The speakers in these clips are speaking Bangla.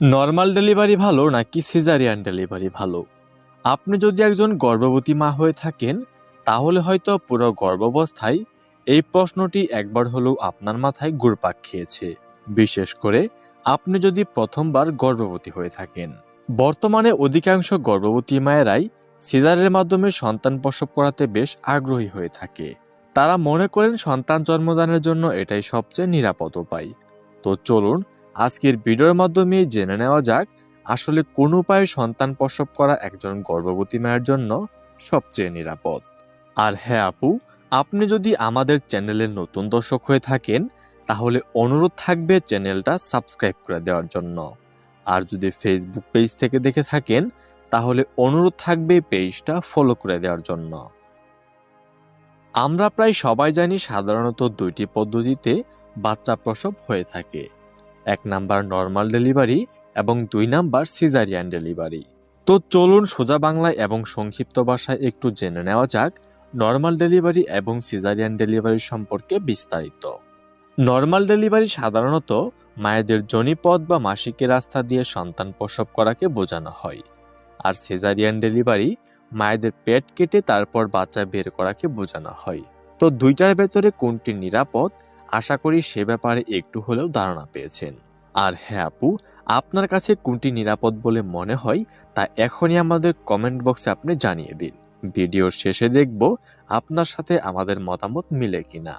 নর্মাল ডেলিভারি ভালো নাকি সিজারিয়ান ডেলিভারি ভালো? আপনি যদি একজন গর্ভবতী মা হয়ে থাকেন, তাহলে হয়তো পুরো গর্ভাবস্থায় এই প্রশ্নটি একবার হলেও আপনার মাথায় ঘুরপাক খেয়েছে। বিশেষ করে আপনি যদি প্রথমবার গর্ভবতী হয়ে থাকেন। বর্তমানে অধিকাংশ গর্ভবতী মায়েরাই সিজারের মাধ্যমে সন্তান প্রসব করাতে বেশ আগ্রহী হয়ে থাকে। তারা মনে করেন সন্তান জন্মদানের জন্য এটাই সবচেয়ে নিরাপদ উপায়। তো চলুন আজকের ভিডিওর মাধ্যমে জেনে নেওয়া যাক, আসলে কোন উপায়ে সন্তান প্রসব করা একজন গর্ভবতী মায়ের জন্য সবচেয়ে নিরাপদ। আর হ্যাঁ আপু, আপনি যদি আমাদের চ্যানেলের নতুন দর্শক হয়ে থাকেন, তাহলে অনুরোধ থাকবে চ্যানেলটা সাবস্ক্রাইব করে দেওয়ার জন্য। আর যদি ফেসবুক পেজ থেকে দেখে থাকেন, তাহলে অনুরোধ থাকবে পেজটা ফলো করে দেওয়ার জন্য। আমরা প্রায় সবাই জানি সাধারণত দুইটি পদ্ধতিতে বাচ্চা প্রসব হয়ে থাকে। এক নাম্বার নর্মাল ডেলিভারি এবং দুই নাম্বার সিজারিয়ান ডেলিভারি। তো চলুন সোজা বাংলায় এবং সংক্ষিপ্ত ভাষায় একটু জেনে নেওয়া যাক নর্মাল ডেলিভারি এবং সিজারিয়ান ডেলিভারি সম্পর্কে বিস্তারিত। নর্মাল ডেলিভারি সাধারণত মায়েদের জনিপথ বা মাসিকের রাস্তা দিয়ে সন্তান প্রসব করাকে বোঝানো হয়। আর সিজারিয়ান ডেলিভারি মায়েদের পেট কেটে তারপর বাচ্চা বের করাকে বোঝানো হয়। তো দুইটার ভেতরে কোনটি নিরাপদ আশা করি সে ব্যাপারে একটু হলেও ধারণা পেয়েছেন। আর হ্যাঁ আপু, আপনার কাছে কোনটি নিরাপদ বলে মনে হয় তা এখনই আমাদের কমেন্ট বক্সে আপনি জানিয়ে দিন। ভিডিওর শেষে দেখব আপনার সাথে আমাদের মতামত মিলে কিনা।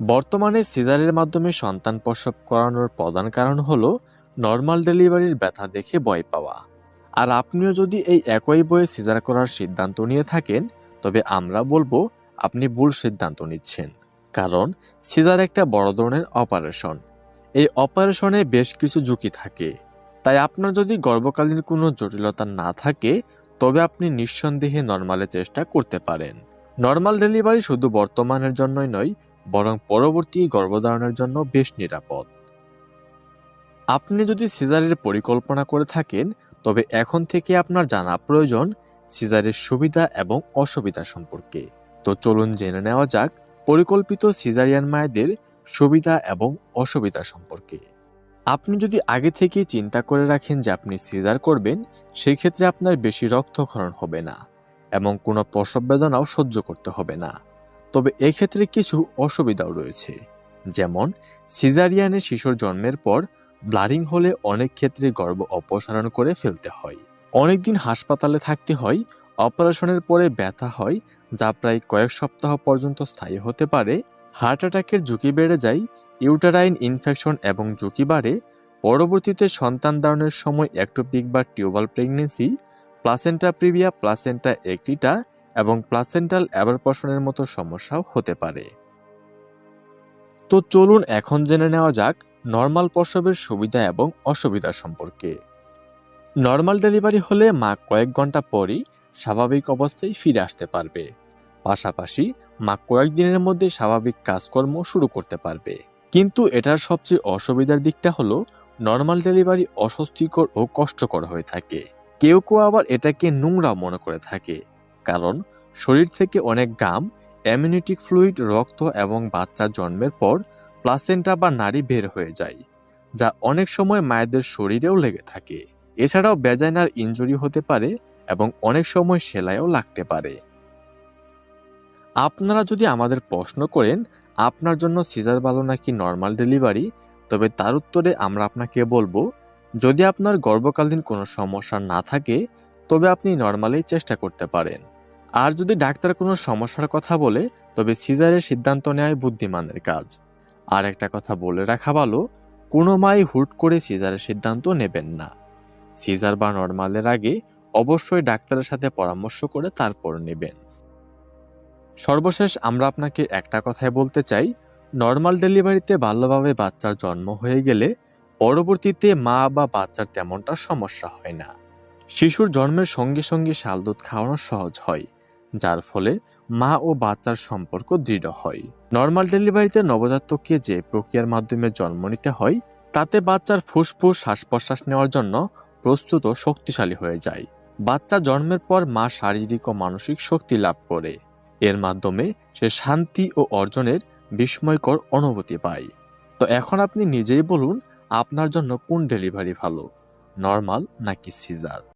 বর্তমানে সিজারের মাধ্যমে সন্তান প্রসব করানোর প্রধান কারণ হলো নর্মাল ডেলিভারির ব্যথা দেখে ভয় পাওয়া। আর আপনিও যদি এই একই বয়ে সিজার করার সিদ্ধান্ত নিয়ে থাকেন, তবে আমরা বলব আপনি ভুল সিদ্ধান্ত নিচ্ছেন। কারণ সিজার একটা বড় ধরনের অপারেশন। এই অপারেশনে বেশ কিছু ঝুঁকি থাকে। তাই আপনার যদি গর্ভকালীন কোনো জটিলতা না থাকে, তবে আপনি নিঃসন্দেহে নর্মালে চেষ্টা করতে পারেন। নর্মাল ডেলিভারি শুধু বর্তমানের জন্যই নয়, বরং পরবর্তী গর্ভধারণের জন্য বেশ নিরাপদ। আপনি যদি সিজারের পরিকল্পনা করে থাকেন, তবে এখন থেকে আপনার জানা প্রয়োজন সিজারের সুবিধা এবং অসুবিধা সম্পর্কে। তো চলুন জেনে নেওয়া যাক পরিকল্পিত সিজারিয়ান মায়েদের সুবিধা এবং অসুবিধা সম্পর্কে। আপনি যদি আগে থেকেই চিন্তা করে রাখেন যে আপনি সিজার করবেন সেই ক্ষেত্রে আপনার বেশি রক্তক্ষরণ হবে না এবং কোনো প্রসব বেদনাও সহ্য করতে হবে না। তবে এক্ষেত্রে কিছু অসুবিধাও রয়েছে। যেমন সিজারিয়ানে শিশুর জন্মের পর ব্লাডিং হলে অনেক ক্ষেত্রে গর্ভ অপসারণ করে ফেলতে হয়। অনেকদিন হাসপাতালে থাকতে হয় অপারেশনের পরে ব্যথা হয়, যা প্রায় কয়েক সপ্তাহ পর্যন্ত স্থায়ী হতে পারে। হার্ট অ্যাটাকের ঝুঁকি বেড়ে যায়, ইউটারাইন ইনফেকশন এবং ঝুঁকি বাড়ে। পরবর্তীতে সন্তান ধারণের সময় অ্যাক্টোপিক বা tubal pregnancy, placenta previa, placenta accreta এবং প্লাসেন্টাল অ্যাবারপশনের মতো সমস্যাও হতে পারে। তো চলুন এখন জেনে নেওয়া যাক নর্মাল প্রসবের সুবিধা এবং অসুবিধা সম্পর্কে। নর্মাল ডেলিভারি হলে মা কয়েক ঘণ্টা পরই স্বাভাবিক অবস্থায় ফিরে আসতে পারবে। পাশাপাশি মা কয়েকদিনের মধ্যে স্বাভাবিক কাজকর্ম শুরু করতে পারবে। কিন্তু এটার সবচেয়ে অসুবিধার দিকটা হলো নর্মাল ডেলিভারি অস্বস্তিকর ও কষ্টকর হয়ে থাকে। কেউ কেউ আবার এটাকে নোংরা মনে করে থাকে। কারণ শরীর থেকে অনেক গাম অ্যামিউনিটিক ফ্লুইড রক্ত এবং বাচ্চা জন্মের পর প্লাসেন্টা বা নারী বের হয়ে যায়, যা অনেক সময় মায়েদের শরীরেও লেগে থাকে। এছাড়াও বেজাইনার ইনজুরি হতে পারে এবং অনেক সময় সেলাইও লাগতে পারে। আপনারা যদি আমাদের প্রশ্ন করেন, আপনার জন্য সিজার ভালো নাকি নর্মাল ডেলিভারি তবে তার উত্তরে আমরা আপনাকে বলব, যদি আপনার গর্ভকালীন কোনো সমস্যা না থাকে, তবে আপনি নর্মালেই চেষ্টা করতে পারেন। আর যদি ডাক্তার কোনো সমস্যার কথা বলে, তবে সিজারের সিদ্ধান্ত নেয় বুদ্ধিমানের কাজ। আর একটা কথা বলে রাখা ভালো, কোনো মাই হুট করে সিজারের সিদ্ধান্ত নেবেন না। সিজার বা নর্মালের আগে অবশ্যই ডাক্তারের সাথে পরামর্শ করে তারপর নেবেন। সর্বশেষ আমরা আপনাকে একটা কথাই বলতে চাই নর্মাল ডেলিভারিতে ভালোভাবে বাচ্চার জন্ম হয়ে গেলে পরবর্তীতে মা বা বাচ্চার তেমনটা সমস্যা হয় না। শিশুর জন্মের সঙ্গে সঙ্গে শাল দুধ খাওয়ানো সহজ হয়, যার ফলে মা ও বাচ্চার সম্পর্ক দৃঢ় হয়। নর্মাল ডেলিভারিতে নবজাতককে যে প্রক্রিয়ার মাধ্যমে জন্ম নিতে হয়, তাতে বাচ্চার ফুসফুস শ্বাস প্রশ্বাস নেওয়ার জন্য প্রস্তুত শক্তিশালী হয়ে যায়। বাচ্চা জন্মের পর মা শারীরিক ও মানসিক শক্তি লাভ করে। এর মাধ্যমে সে শান্তি ও অর্জনের বিস্ময়কর অনুভূতি পায়। তো এখন আপনি নিজেই বলুন, আপনার জন্য কোন ডেলিভারি ভালো, নর্মাল নাকি সিজার?